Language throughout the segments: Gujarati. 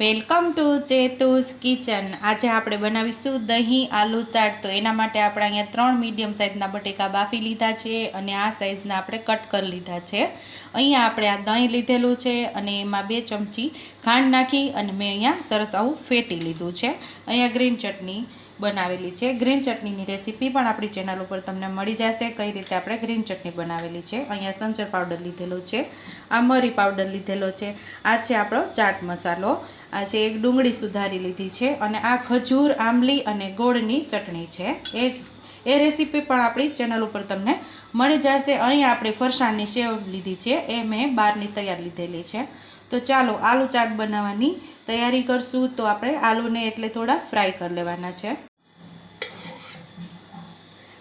Welcome to ચેતુસ kitchen. આજે આપણે બનાવીશું દહીં આલુ ચાટ. તો એના માટે આપણે અહીંયા ત્રણ મીડિયમ સાઇઝના બટેકા બાફી લીધા છે અને આ સાઇઝના આપણે કટ કરી લીધા છે. અહીંયા આપણે આ દહીં લીધેલું છે અને એમાં બે ચમચી ખાંડ નાખી અને મેં અહીંયા સરસ આવું ફેટી લીધું છે. અહીંયા ગ્રીન ચટણી બનાવેલી છે. ગ્રીન ચટણીની રેસીપી પણ આપણી ચેનલ ઉપર તમને મળી જશે કઈ રીતે આપણે ગ્રીન ચટણી બનાવેલી છે. અહીંયા સંચર પાવડર લીધેલો છે. આ મરી પાવડર લીધેલો છે. આ છે આપણો ચાટ મસાલો. આ છે એક ડુંગળી સુધારી લીધી છે અને આ ખજૂર, આંબલી અને ગોળની ચટણી છે. એ એ રેસીપી પણ આપણી ચેનલ ઉપર તમને મળી જશે. અહીં આપણે ફરસાણની સેવ લીધી છે. એ મેં બહારની તૈયાર લીધેલી છે. તો ચાલો આલુ ચાટ બનાવવાની તૈયારી કરશું. તો આપણે આલુને એટલે થોડા ફ્રાય કરી લેવાના છે.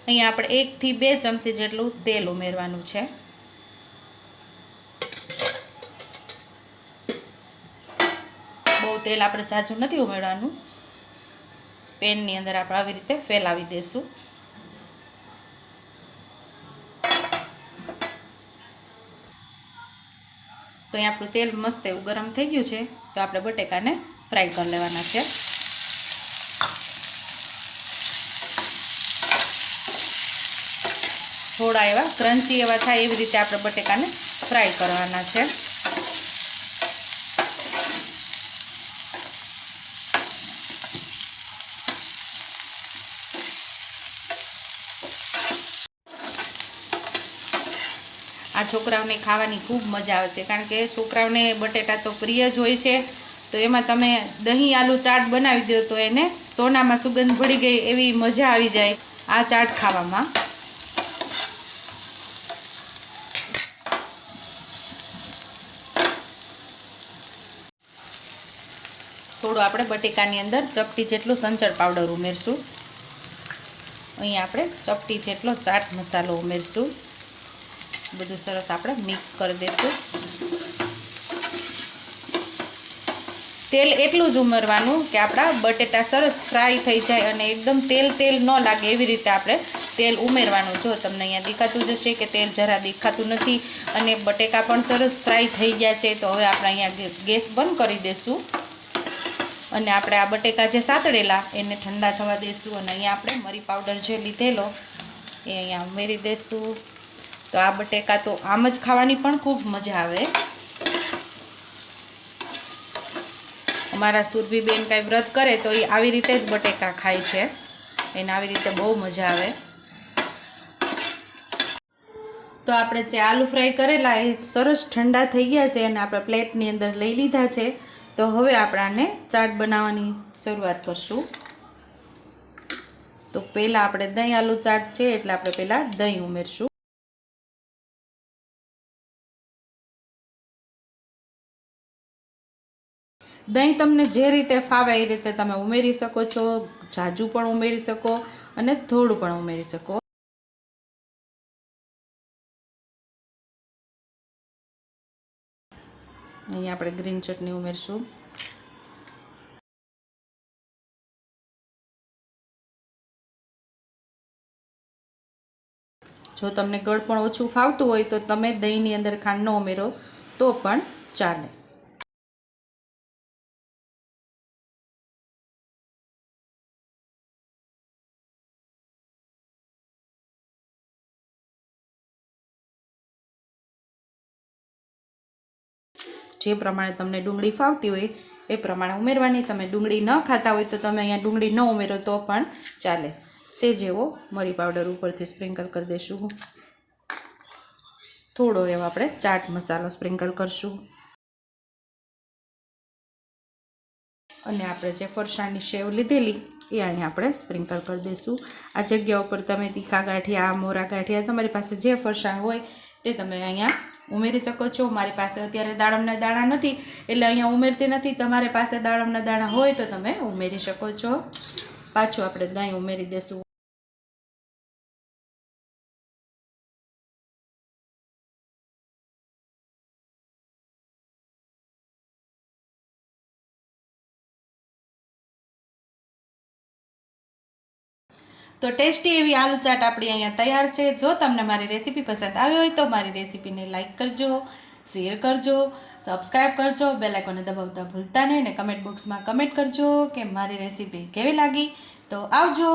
અહીંયા આપણે એકથી બે ચમચી જેટલું તેલ ઉમેરવાનું છે. બહુ તેલ આપણે ઝાઝું નથી ઉમેરવાનું. પેનની અંદર આપણે આવી રીતે ફેલાવી દઈશું તો અહીં આપણું તેલ મસ્ત એવું ગરમ થઈ ગયું છે, તો આપણે બટેકાને ફ્રાય કરી લેવાના છે. થોડા એવા ક્રન્ચી એવા થાય એવી રીતે આપણે બટેકાને ફ્રાય કરવાના છે. આ છોકરાઓને ખાવાની ખૂબ મજા આવે છે, કારણ કે છોકરાઓને બટેટા તો પ્રિય જ હોય છે. તો એમાં તમે દહીં આલુ ચાટ બનાવી દો તો એને સોનામાં સુગંધ ભળી ગઈ એવી મજા આવી જાય આ ચાટ ખાવામાં. થોડું આપણે બટેકાની અંદર ચપટી જેટલું સંચળ પાવડર ઉમેરશું. અહીં આપણે ચપટી જેટલો ચાટ મસાલો ઉમેરશું. બધું સરસ આપણે મિક્સ કરી દઈશું તેલ એટલું જ ઉમેરવાનું કે આપણા બટેટા સરસ ફ્રાય થઈ જાય અને એકદમ તેલ તેલ ન લાગે એવી રીતે આપણે તેલ ઉમેરવાનું. જો તમને અહીંયા દેખાતું જશે કે તેલ જરા દેખાતું નથી અને બટેકા પણ સરસ ફ્રાય થઈ ગયા છે, તો હવે આપણે અહીંયા ગેસ બંધ કરી દઈશું અને આપણે આ બટેકા જે સાતળેલા એને ઠંડા થવા દઈશું અને અહીંયા આપણે મરી પાવડર જે લીધેલો, એ અહીંયા ઉમેરી દઈશું તો આ બટેકા તો આમ જ ખાવાની પણ ખૂબ મજા આવે. અમારા સુરભીબેન કાંઈ વ્રત કરે તો એ આવી રીતે જ બટેકા ખાય છે. એને આવી રીતે બહુ મજા આવે. તો આપણે જે આલુ ફ્રાય કરેલા, એ સરસ ઠંડા થઈ ગયા છે અને આપણે પ્લેટની અંદર લઈ લીધા છે. તો હવે આપણાને ચાટ બનાવવાની શરૂઆત કરશું. તો પહેલાં આપણે દહીં આલુ ચાટ છે એટલે આપણે પહેલાં દહીં ઉમેરશું. દહીં તમને જે રીતે ફાવે એ રીતે તમે ઉમેરી શકો છો, જાજુ પણ ઉમેરી શકો અને થોડું પણ ઉમેરી શકો. અહીં આપણે ગ્રીન ચટણી ઉમેરશું. જો તમને ગળ પણ ઓછું ફાવતું હોય તો તમે દહીંની અંદર ખાંડ ન ઉમેરો, તો પણ ચાલે. જે પ્રમાણે તમને ડુંગળી ફાવતી હોય, એ પ્રમાણે ઉમેરવાની. તમે ડુંગળી ન ખાતા હોય તો તમે અહીંયા ડુંગળી ન ઉમેરો તો પણ ચાલે. સે જેવો મરી પાવડર ઉપરથી સ્પ્રિંકલ કરી દઈશું થોડો એવો આપણે ચાટ મસાલો સ્પ્રિંકલ કરશું. અને આપણે જે ફરસાણની સેવ લીધેલી, એ અહીંયા આપણે સ્પ્રિંકલ કરી દઈશું આ જગ્યા ઉપર તમે તીખા ગાંઠિયા મોરા ગાંઠિયા તમારી પાસે જે ફરસાણ હોય તે તમે અહીંયા ઉમેરી શકો છો. મારી પાસે અત્યારે દાડમના દાણા નથી, એટલે અહીંયા ઉમેરતી નથી. તમારી પાસે દાડમના દાણા હોય તો તમે ઉમેરી શકો છો. પાછું આપણે દહીં ઉમેરી દઈશું તો ટેસ્ટી એવી આલુ ચાટ આપણી અહીંયા તૈયાર છે. જો તમને મારી રેસીપી પસંદ આવી હોય તો મારી રેસીપીને લાઇક કરજો, શેર કરજો સબસ્ક્રાઈબ કરજો, બેલ આઇકોને દબાવતા ભૂલતા નહીં ને કમેન્ટ બોક્સમાં કમેન્ટ કરજો કે મારી રેસીપી કેવી લાગી. તો આવજો.